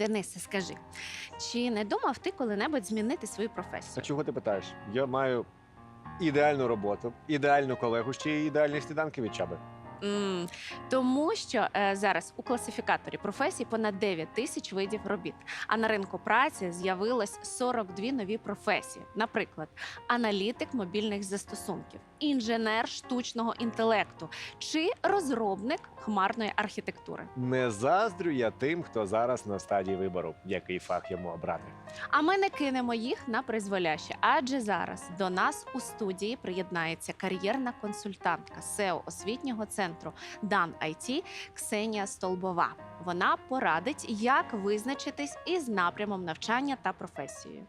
Денисе, скажи, чи не думав ти коли-небудь змінити свою професію? А чого ти питаєш? Я маю ідеальну роботу, ідеальну колегу, ще й ідеальні сніданки від чаби. М, тому що е, зараз у класифікаторі професій понад 9 тисяч видів робіт. А на ринку праці з'явилось 42 нові професії. Наприклад, аналітик мобільних застосунків, інженер штучного інтелекту чи розробник хмарної архітектури. Не заздрю я тим, хто зараз на стадії вибору, який фах йому обрати. А ми не кинемо їх на призволяще, адже зараз до нас у студії приєднається кар'єрна консультантка СЕО освітнього центру Дан IT Ксенія Столбова. Вона порадить, як визначитись із напрямом навчання та професією.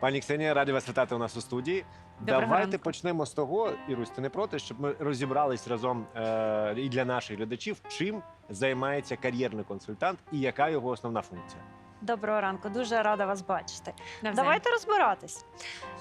Пані Ксенія, раді вас вітати у нас у студії. Доброго Давайте ранку. почнемо з того, Ірусь, ти не проти, щоб ми розібрались разом е- і для наших глядачів, чим займається кар'єрний консультант і яка його основна функція. Доброго ранку, дуже рада вас бачити. Навзаєм. Давайте розбиратись.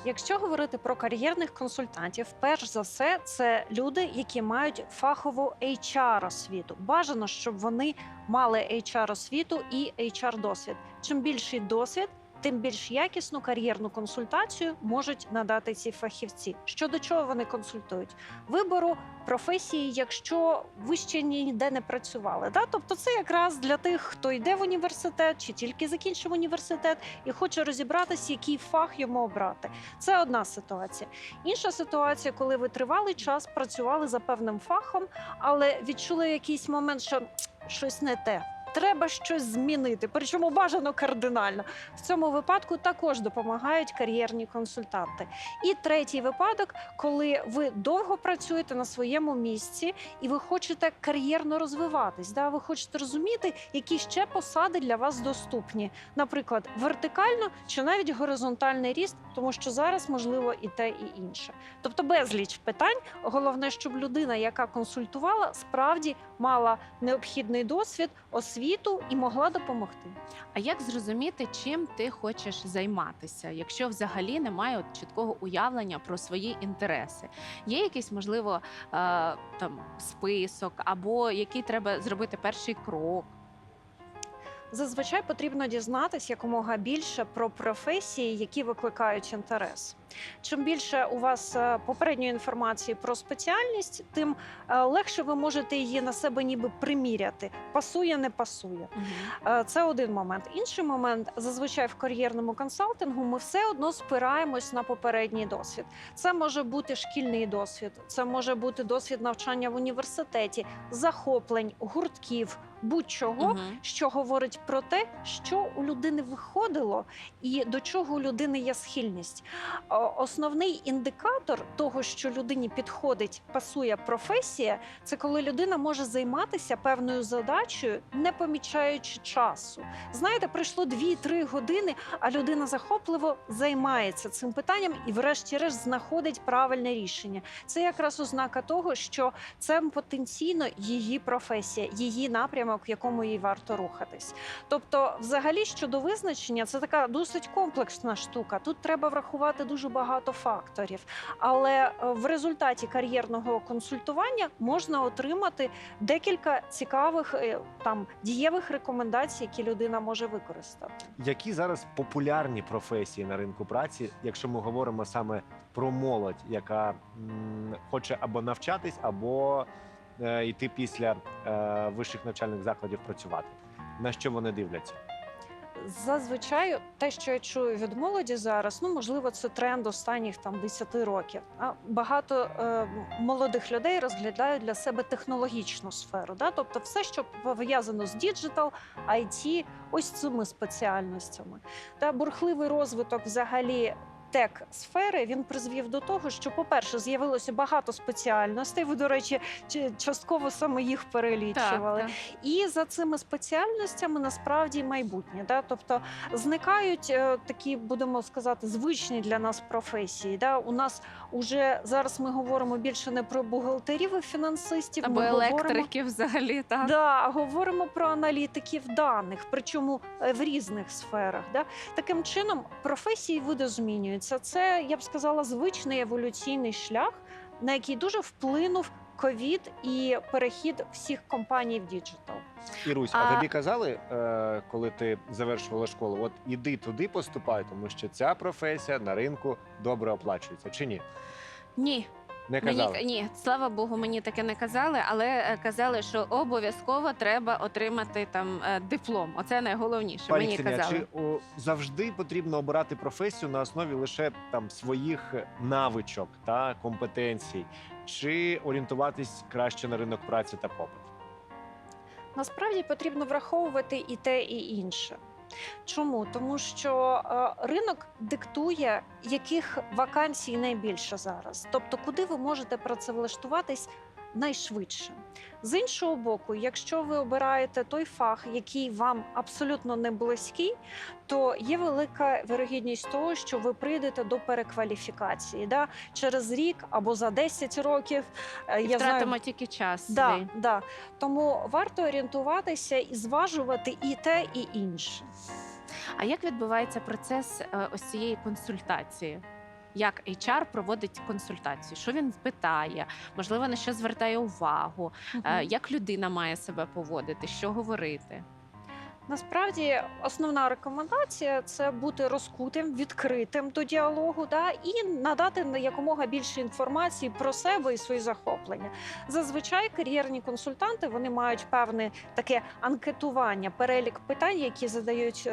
Якщо говорити про кар'єрних консультантів, перш за все, це люди, які мають фахову HR освіту. Бажано, щоб вони мали HR освіту і HR досвід. Чим більший досвід, тим більш якісну кар'єрну консультацію можуть надати ці фахівці. Щодо чого вони консультують? Вибору професії, якщо ви ще ніде не працювали. Да? Тобто, це якраз для тих, хто йде в університет чи тільки закінчив університет і хоче розібратися, який фах йому обрати. Це одна ситуація. Інша ситуація, коли ви тривалий час працювали за певним фахом, але відчули якийсь момент, що щось не те. Треба щось змінити, причому бажано кардинально. В цьому випадку також допомагають кар'єрні консультанти. І третій випадок, коли ви довго працюєте на своєму місці і ви хочете кар'єрно розвиватись. Да? Ви хочете розуміти, які ще посади для вас доступні, наприклад, вертикально чи навіть горизонтальний ріст, тому що зараз можливо і те, і інше. Тобто безліч питань. Головне, щоб людина, яка консультувала, справді мала необхідний досвід, освіту і могла допомогти. А як зрозуміти, чим ти хочеш займатися, якщо взагалі немає от чіткого уявлення про свої інтереси? Є якийсь, можливо, е, там список, або який треба зробити перший крок? Зазвичай потрібно дізнатись якомога більше про професії, які викликають інтерес. Чим більше у вас е, попередньої інформації про спеціальність, тим е, легше ви можете її на себе ніби приміряти. Пасує, не пасує. Е, Це один момент. Інший момент зазвичай в кар'єрному консалтингу ми все одно спираємось на попередній досвід. Це може бути шкільний досвід, це може бути досвід навчання в університеті, захоплень, гуртків, будь-чого, Мгм. що говорить про те, що у людини виходило і до чого у людини є схильність. Основний індикатор того, що людині підходить, пасує професія, це коли людина може займатися певною задачею, не помічаючи часу. Знаєте, пройшло 2-3 години, а людина захопливо займається цим питанням і, врешті-решт, знаходить правильне рішення. Це якраз ознака того, що це потенційно її професія, її напрямок, в якому їй варто рухатись. Тобто, взагалі, щодо визначення, це така досить комплексна штука. Тут треба врахувати дуже багато факторів. Але е, в результаті кар'єрного консультування можна отримати декілька цікавих е, там дієвих рекомендацій, які людина може використати. Які зараз популярні професії на ринку праці, якщо ми говоримо саме про молодь, яка м, хоче або навчатись, або йти після е, вищих навчальних закладів працювати? На що вони дивляться? Зазвичай те, що я чую від молоді зараз, ну можливо, це тренд останніх там 10 років. А багато е, молодих людей розглядають для себе технологічну сферу, да? тобто все, що пов'язано з діджитал, IT, ось цими спеціальностями. Та бурхливий розвиток взагалі. Тек сфери він призвів до того, що, по-перше, з'явилося багато спеціальностей. Ви, до речі, частково саме їх перелічували. Так, І за цими спеціальностями насправді майбутнє. Да? Тобто зникають е, такі, будемо сказати, звичні для нас професії. Да? У нас уже зараз ми говоримо більше не про бухгалтерів і фінансистів, Або ми говоримо електрики взагалі, так. Да, а говоримо про аналітиків даних, причому е, в різних сферах. Да? Таким чином, професії видозмінюються. Це я б сказала звичний еволюційний шлях, на який дуже вплинув ковід і перехід всіх компаній в діджитал. Ірусь, а, А- тобі казали, е, коли ти завершувала школу, от іди туди поступай, тому що ця професія на ринку добре оплачується, чи ні? Ні, Не казали. Мені ні, слава Богу, мені таке не казали, але е, казали, що обов'язково треба отримати там е, диплом. Оце найголовніше. Пані мені Ксенія, казали. чи о, завжди потрібно обирати професію на основі лише там своїх навичок та компетенцій, чи орієнтуватись краще на ринок праці та попит? Насправді потрібно враховувати і те, і інше. Чому? Тому що е, ринок диктує, яких вакансій найбільше зараз. Тобто, куди ви можете працевлаштуватись найшвидше. З іншого боку, якщо ви обираєте той фах, який вам абсолютно не близький, то є велика вирогідність того, що ви прийдете до перекваліфікації да? через рік або за 10 років. Е, І я знаю, тільки час. Да, свій. да. Тому варто орієнтуватися і зважувати і те, і інше. А як відбувається процес е, ось цієї консультації? Як HR проводить консультацію? Що він питає? Можливо, на що звертає увагу? Е, Як людина має себе поводити? Що говорити? Насправді основна рекомендація це бути розкутим, відкритим до діалогу, да, і надати на якомога більше інформації про себе і свої захоплення. Зазвичай кар'єрні консультанти вони мають певне таке анкетування, перелік питань, які задають е,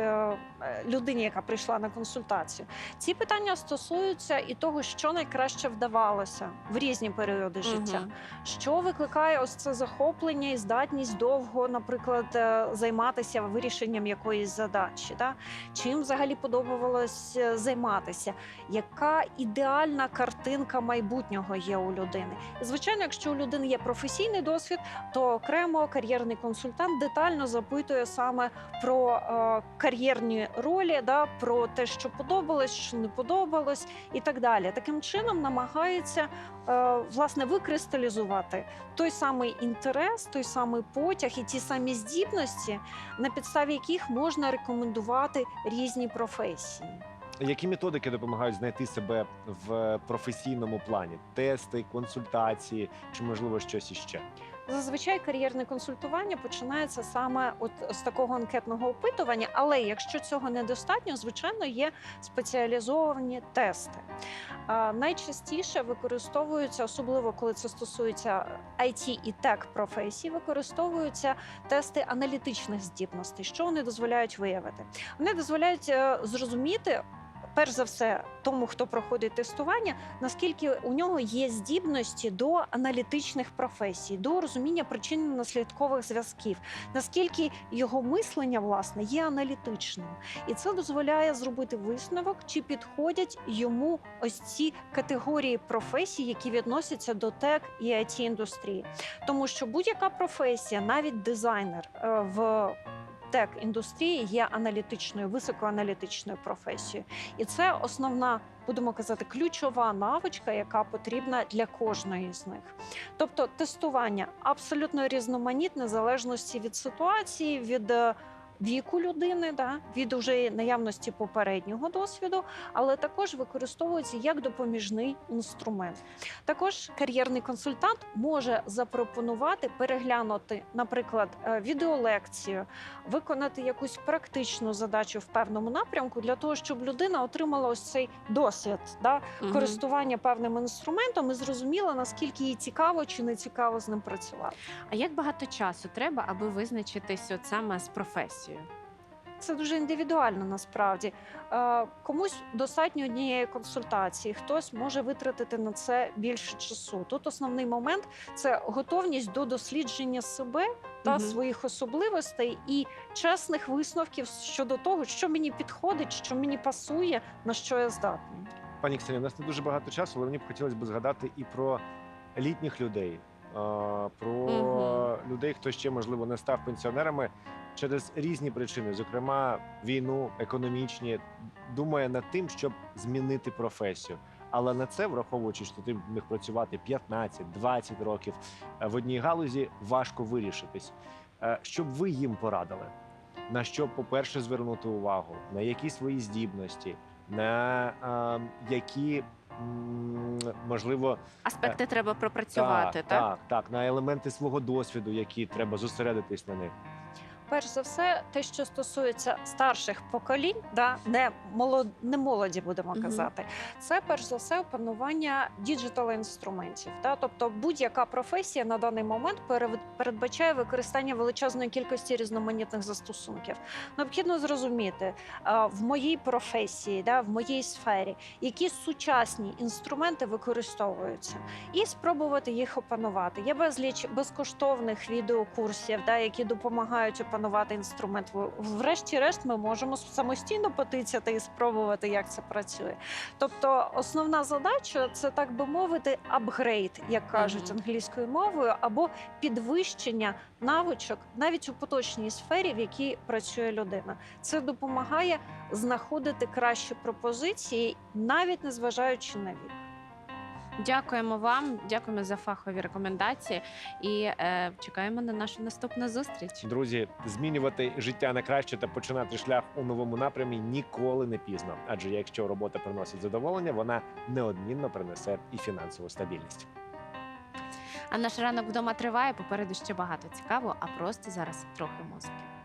е, людині, яка прийшла на консультацію. Ці питання стосуються і того, що найкраще вдавалося в різні періоди життя. Мгм. Що викликає ось це захоплення і здатність довго, наприклад, е, займатися вирішенням якоїсь задачі? Да? Чим взагалі подобалось е, займатися? Яка ідеальна картинка майбутнього є у людини? І, звичайно, якщо у людини є професійний досвід, то окремо кар'єрний консультант детально запитує саме про е, кар'єрні ролі, да, про те, що подобалось, що не подобалось, і так далі. Таким чином намагається е, власне викристалізувати той самий інтерес, той самий потяг і ті самі здібності, на підставі яких можна рекомендувати різні професії. Які методики допомагають знайти себе в професійному плані? Тести, консультації чи можливо щось іще? Зазвичай кар'єрне консультування починається саме от з такого анкетного опитування, але якщо цього недостатньо, звичайно, є спеціалізовані тести. Найчастіше використовуються, особливо коли це стосується IT і тек професій, використовуються тести аналітичних здібностей. Що вони дозволяють виявити? Вони дозволяють е, зрозуміти. Перш за все, тому хто проходить тестування, наскільки у нього є здібності до аналітичних професій, до розуміння причинно-наслідкових зв'язків, наскільки його мислення власне є аналітичним, і це дозволяє зробити висновок, чи підходять йому ось ці категорії професій, які відносяться до тек і it індустрії, тому що будь-яка професія, навіть дизайнер е, в тек індустрії є аналітичною, високоаналітичною професією, і це основна, будемо казати, ключова навичка, яка потрібна для кожної з них. Тобто тестування абсолютно різноманітне, в залежності від ситуації, від е, віку людини, да, від уже наявності попереднього досвіду, але також використовується як допоміжний інструмент. Також кар'єрний консультант може запропонувати переглянути, наприклад, е, відеолекцію, виконати якусь практичну задачу в певному напрямку для того, щоб людина отримала ось цей досвід да, Мгм. користування певним інструментом і зрозуміла, наскільки їй цікаво чи не цікаво з ним працювати. А як багато часу треба, аби визначитись от саме з професією? Це дуже індивідуально насправді. Е, Комусь достатньо однієї консультації, хтось може витратити на це більше часу. Тут основний момент це готовність до дослідження себе та Мгм. своїх особливостей і чесних висновків щодо того, що мені підходить, що мені пасує, на що я здатний. Пані Ксенія, у нас не дуже багато часу, але мені б хотілося б згадати і про літніх людей, про Мгм. людей, хто ще можливо не став пенсіонерами через різні причини, зокрема війну, економічні, думає над тим, щоб змінити професію. Але на це, враховуючи, що ти міг працювати 15-20 років е, в одній галузі, важко вирішитись. Е, Щоб ви їм порадили, на що, по-перше, звернути увагу, на які свої здібності, на е, які можливо, Аспекти треба пропрацювати, так? так, так, на елементи свого досвіду, які треба зосередитись на них. Перш за все, те, що стосується старших поколінь, да, не, молод, не молоді, будемо Мгм. казати, це перш за все опанування діджитал інструментів. Да? Тобто будь-яка професія на даний момент передбачає використання величезної кількості різноманітних застосунків. Необхідно зрозуміти в моїй професії, да, в моїй сфері, які сучасні інструменти використовуються, і спробувати їх опанувати. Є безліч безкоштовних відеокурсів, да, які допомагають опанувати інструмент. В- Врешті-решт, ми можемо самостійно потицяти і спробувати, як це працює. Тобто, основна задача це так би мовити, апгрейд, як кажуть англійською мовою, або підвищення навичок навіть у поточній сфері, в якій працює людина. Це допомагає знаходити кращі пропозиції, навіть незважаючи на вік. Дякуємо вам, дякуємо за фахові рекомендації і е, чекаємо на нашу наступну зустріч. Друзі, змінювати життя на краще та починати шлях у новому напрямі ніколи не пізно. Адже якщо робота приносить задоволення, вона неодмінно принесе і фінансову стабільність. А наш ранок вдома триває. Попереду ще багато цікавого, а просто зараз трохи музики.